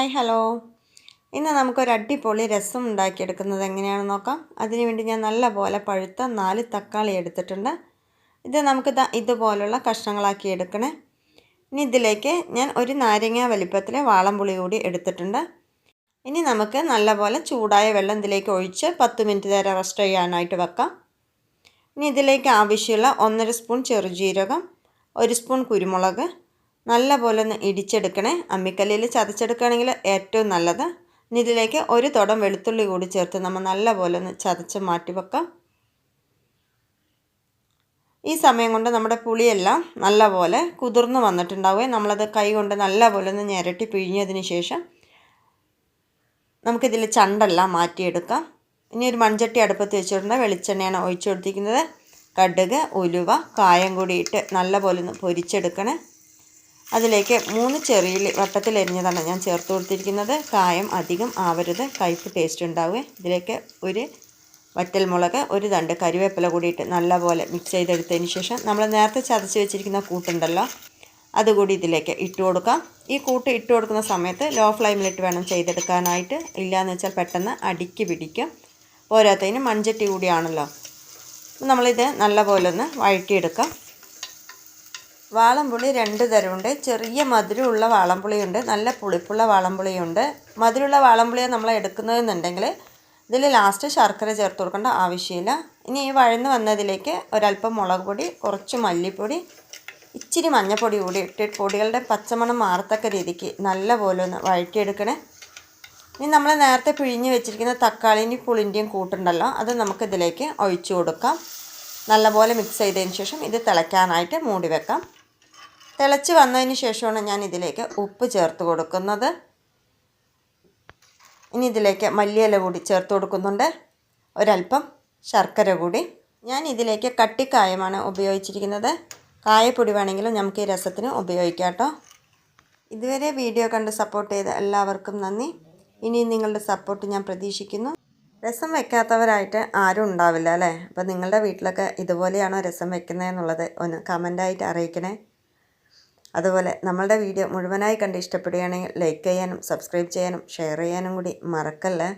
Hi hello. ഇന്ന് നമുക്കൊരു അടിപൊളി രസം ഉണ്ടാക്കിയെടുക്കുന്നത് എങ്ങനെയാണെന്ന് നോക്കാം. അതിനുവേണ്ടി ഞാൻ നല്ല പോലെ പഴുത്ത നാല് തക്കാളി എടുത്തിട്ടുണ്ട്. ഇത് നമുക്ക് ഇതുപോലുള്ള കഷ്ണങ്ങളാക്കി എടുക്കണേ. ഇനി ഇതിലേക്ക് ഞാൻ ഒരു നാരങ്ങ വലിപ്പത്തിൽ വാളംപുളി കൂടി എടുത്തിട്ടുണ്ട്. ഇനി നമുക്ക് നല്ലപോലെ ചൂടായ വെള്ളം ഇതിലേക്ക് ഒഴിച്ച് പത്ത് മിനിറ്റ് നേരം റെസ്റ്റ് ചെയ്യാനായിട്ട് വെക്കാം. ഇനി ഇതിലേക്ക് ആവശ്യമുള്ള ഒന്നര സ്പൂൺ ചെറുജീരകം ഒരു സ്പൂൺ കുരുമുളക് നല്ല പോലെ ഒന്ന് ഇടിച്ചെടുക്കണേ. അമ്മിക്കല്ലിൽ ചതച്ചെടുക്കുകയാണെങ്കിൽ ഏറ്റവും നല്ലത്. ഇതിലേക്ക് ഒരു തുടം വെളുത്തുള്ളി കൂടി ചേർത്ത് നമ്മൾ നല്ല പോലെ ഒന്ന് ചതച്ച് മാറ്റി വെക്കാം. ഈ സമയം കൊണ്ട് നമ്മുടെ പുളിയെല്ലാം നല്ല പോലെ കുതിർന്ന് വന്നിട്ടുണ്ടാവുക നമ്മളത് കൈ കൊണ്ട് നല്ല പോലെ ഒന്ന് ഞെരട്ടി പിഴിഞ്ഞതിന് ശേഷം നമുക്കിതിൽ ചണ്ടെല്ലാം മാറ്റിയെടുക്കാം. ഇനി ഒരു മൺചട്ടി അടുപ്പത്ത് വെച്ചിട്ടുണ്ട്. വെളിച്ചെണ്ണയാണ് ഒഴിച്ചു കൊടുത്തിരിക്കുന്നത്. കടുക് ഉലുവ കായം കൂടിയിട്ട് നല്ല പോലെ ഒന്ന് പൊരിച്ചെടുക്കണേ. അതിലേക്ക് മൂന്ന് ചെറിയുള്ളി വട്ടത്തിലരിഞ്ഞതാണ് ഞാൻ ചേർത്ത് കൊടുത്തിരിക്കുന്നത്. കായം അധികം ആവരുത്. കയ്പ്പ് ടേസ്റ്റ് ഉണ്ടാവുക ഇതിലേക്ക് ഒരു വറ്റൽമുളക് ഒരു തണ്ട് കരിവേപ്പില കൂടിയിട്ട് നല്ലപോലെ മിക്സ് ചെയ്തെടുത്തതിന് ശേഷം നമ്മൾ നേരത്തെ ചതച്ച് വെച്ചിരിക്കുന്ന കൂട്ടുണ്ടല്ലോ അതുകൂടി ഇതിലേക്ക് ഇട്ട് കൊടുക്കാം. ഈ കൂട്ട് ഇട്ട് കൊടുക്കുന്ന സമയത്ത് ലോ ഫ്ലെയിമിലിട്ട് വേണം ചെയ്തെടുക്കാനായിട്ട്. ഇല്ലയെന്ന് വെച്ചാൽ പെട്ടെന്ന് അടിക്ക് പിടിക്കും. പോരാത്തതിന് മൺചട്ടി കൂടിയാണല്ലോ. നമ്മളിത് നല്ലപോലെ ഒന്ന് വഴറ്റിയെടുക്കാം. വാളംപുളി രണ്ട് തരമുണ്ട്. ചെറിയ മധുരമുള്ള വാളംപുളിയുണ്ട്. നല്ല പുളിപ്പുള്ള വാളംപുളിയുണ്ട്. മധുരമുള്ള വാളംപുളിയെ നമ്മൾ എടുക്കുന്നതെന്നുണ്ടെങ്കിൽ ഇതിൽ ലാസ്റ്റ് ശർക്കര ചേർത്ത് കൊടുക്കേണ്ട ആവശ്യമില്ല. ഇനി ഈ വഴന്ന് വന്നതിലേക്ക് ഒരല്പം മുളക് പൊടി കുറച്ച് മല്ലിപ്പൊടി ഇച്ചിരി മഞ്ഞൾപ്പൊടി കൂടി ഇട്ട് പൊടികളുടെ പച്ചമണം മാറത്തക്ക രീതിക്ക് നല്ല പോലെ ഒന്ന് വഴറ്റിയെടുക്കണേ. ഇനി നമ്മൾ നേരത്തെ പിഴിഞ്ഞ് വെച്ചിരിക്കുന്ന തക്കാളിന്റെയും പുളിന്റെയും കൂട്ടുണ്ടല്ലോ അത് നമുക്കിതിലേക്ക് ഒഴിച്ചു കൊടുക്കാം. നല്ലപോലെ മിക്സ് ചെയ്തതിന് ശേഷം ഇത് തിളയ്ക്കാനായിട്ട് മൂടി വെക്കാം. തിളച്ച് വന്നതിന് ശേഷമാണ് ഞാൻ ഇതിലേക്ക് ഉപ്പ് ചേർത്ത് കൊടുക്കുന്നത്. ഇനി ഇതിലേക്ക് മല്ലിയില കൂടി ചേർത്ത് കൊടുക്കുന്നുണ്ട്. ഒരല്പം ശർക്കര കൂടി. ഞാൻ ഇതിലേക്ക് കട്ടിക്കായമാണ് ഉപയോഗിച്ചിരിക്കുന്നത്. കായപ്പൊടി വേണമെങ്കിലും നമുക്ക് ഈ രസത്തിന് ഉപയോഗിക്കാം കേട്ടോ. ഇതുവരെ വീഡിയോ കണ്ട് സപ്പോർട്ട് ചെയ്ത എല്ലാവർക്കും നന്ദി. ഇനി നിങ്ങളുടെ സപ്പോർട്ട് ഞാൻ പ്രതീക്ഷിക്കുന്നു. രസം വെക്കാത്തവരായിട്ട് ആരും ഉണ്ടാവില്ല അല്ലേ? അപ്പോൾ നിങ്ങളുടെ വീട്ടിലൊക്കെ ഇതുപോലെയാണോ രസം വെക്കുന്നത് എന്നുള്ളത് ഒന്ന് കമന്റായിട്ട് അറിയിക്കണേ. അതുപോലെ നമ്മളുടെ വീഡിയോ മുഴുവനായി കണ്ട് ഇഷ്ടപ്പെടുകയാണെങ്കിൽ ലൈക്ക് ചെയ്യാനും സബ്സ്ക്രൈബ് ചെയ്യാനും ഷെയർ ചെയ്യാനും കൂടി മറക്കല്ലേ?